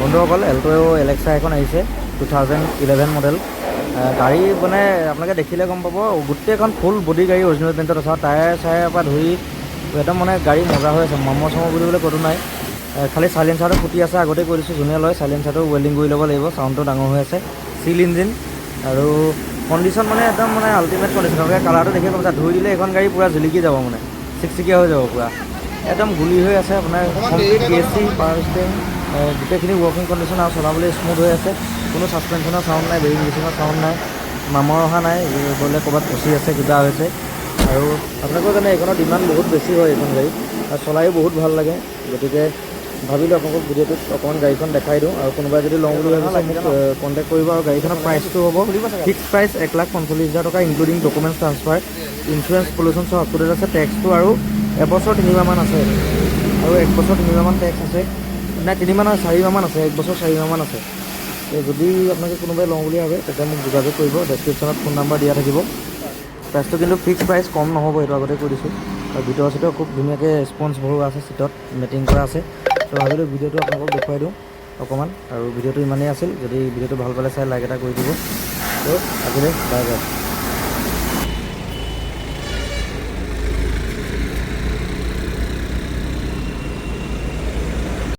বন্ধুসকল Alto Alexa এখন আহিছে টু থাউজেণ্ড ইলেভেন মডেল গাড়ী মানে আপোনালোকে দেখিলে গম পাব গোটেইখন ফুল বডি গাড়ী অৰিজিনেল পেইণ্টত আছে। টায়াৰ চায়াৰ পৰা ধৰি একদম মানে গাড়ী মজা হৈ আছে ম'ম' চম' বুলিবলৈ ক'তো নাই। খালি চাইলেঞ্চাৰটো ফুটি আছে আগতে কৈ দিছোঁ যোনে লয় চাইলেঞ্চাৰটো ৱেল্ডিং কৰি ল'ব লাগিব চাউণ্ডটো ডাঙৰ হৈ আছে চিল ইঞ্জিন আৰু কণ্ডিশ্যন মানে একদম মানে আল্টিমেট কণ্ডিশ্যন আপোনালোকে কালাৰটো দেখি পাইছে ধুই দিলে এইখন গাড়ী পূৰা জিলিকি যাব মানে চিকচিকীয়া হৈ যাব পূৰা। একদম গুলি হৈ আছে আপোনাৰ complete A C power steering গোটেইখিনি ৱৰ্কিং কণ্ডিশ্যন আৰু চলাবলৈ স্মুথ হৈ আছে। কোনো ছাছপেনশ্যনৰ চাউণ্ড নাই বেৰিং মেচিনৰ চাউণ্ড নাই মামৰ অহা নাই বোলে ক'ৰবাত ফচি আছে, কিবা হৈছে। আৰু আপোনালোকৰ জানে এইখনৰ ডিমাণ্ড বহুত বেছি হয় এইখন গাড়ী আৰু চলায়ো বহুত ভালো লাগে। গতিকে ভাবিলোঁ আপোনালোকক ভিডিঅ'টোত অকণমান গাড়ীখন দেখাই দিওঁ। আৰু কোনোবাই যদি লওঁ বুলি ভাবিছে মোক কণ্টেক্ট কৰিব আৰু গাড়ীখনৰ প্ৰাইচটো হ'ব। ফিক্স প্ৰাইচ এক লাখ পঞ্চল্লিছ হাজাৰ টকা including documents transfer insurance pollution চব আপ আছে টেক্সটো আৰু এবছৰ তিনিমাহমান আছে। আৰু এক বছৰ তিনিমাহমান টেক্স আছে। নাই তিনিমাহ চাৰিমাহমান আছে, এক বছৰ চাৰিমাহমান আছে। যদি আপোনালোকে কোনোবাই লওঁ বুলি ভাবে, তেতিয়া মোক যোগাযোগ কৰিব ডেছক্ৰিপশ্যনত ফোন নাম্বাৰ দিয়া থাকিব। প্ৰাইচটো কিন্তু ফিক্স প্ৰাইচ কম নহ'ব, এইটো আগতে কৈ দিছোঁ। আৰু ভিতৰৰ চিটৰ খুব ধুনীয়াকৈ স্পঞ্জ ভৰোৱা আছে চিটত মেটিং কৰা আছে। ত' ভাবিলোঁ ভিডিঅ'টো আপোনালোকক দেখুৱাই দিওঁ অকণমান, আৰু ভিডিঅ'টো ইমানেই আছিল, যদি ভিডিঅ'টো ভালো পালে চাই লাইক এটা কৰি দিব। ত' আজিলৈ বাই বাই